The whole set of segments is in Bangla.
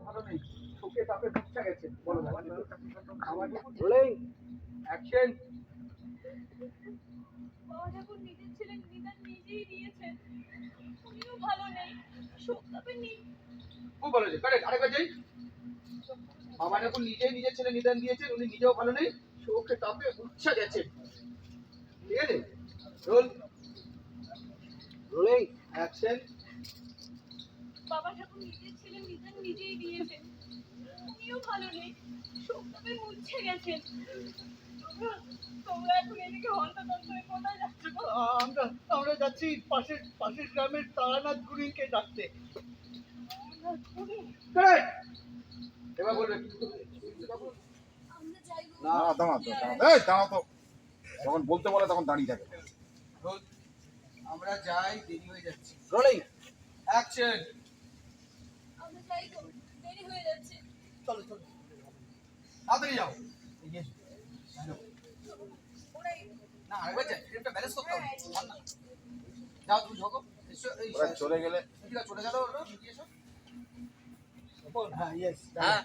ভালো নেই শোকে তাপে নিজেই দিয়েছেন ভালো নেই শোকতাপে নি খুব ভালো হয়েছে। কারেক্ট আরেকবার যাই। বাবা যখন নিজেই নিজের ছেলে নিদান দিয়েছেন উনি নিজেও ভালো নেই শোকে তাপে উচ্ছা গেছে। ঠিক আছে? রোল। Rolling action. বাবা ঠাকুর নিজের ছিলেন নিদান নিজেই দিয়েছেন উনিও ভালো নেই শোকতাপে মুছে গেছেন তোমরা- তোমরা এখন এদিকে হন্তদন্ত হয়ে কোথায় যাচ্ছ? আমরা আমরা যাচ্ছি পাশের পাশের গ্রামের তারানাথ গুরিকে ডাকতে। কারেক্ট এবার বলবে আমরা যাই গো। না দাঁড়া এই দাঁড়া তো। যখন বলতে বলে তখন দাঁড়িয়ে থাকে। আমরা যাই দেরি হয়ে যাচ্ছে। রোলিং অ্যাকশন আমরা যাই দেরি হয়ে যাচ্ছে। চলো চলো। তাড়াতাড়ি যাও। এগিয়ে এসো। যাও। ওরাই না আরেকবার যাই। ফ্রেমটা ব্যালেন্স করতে হবে। না। যাও তুমি ঢোকো। এসো এই ওরা চলে গেলে ঠিক আছে চলে গেল এসো? হ্যাঁ ইয়েস হ্যাঁ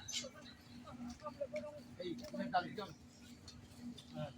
এই তুমি ডাল দিও না। হ্যাঁ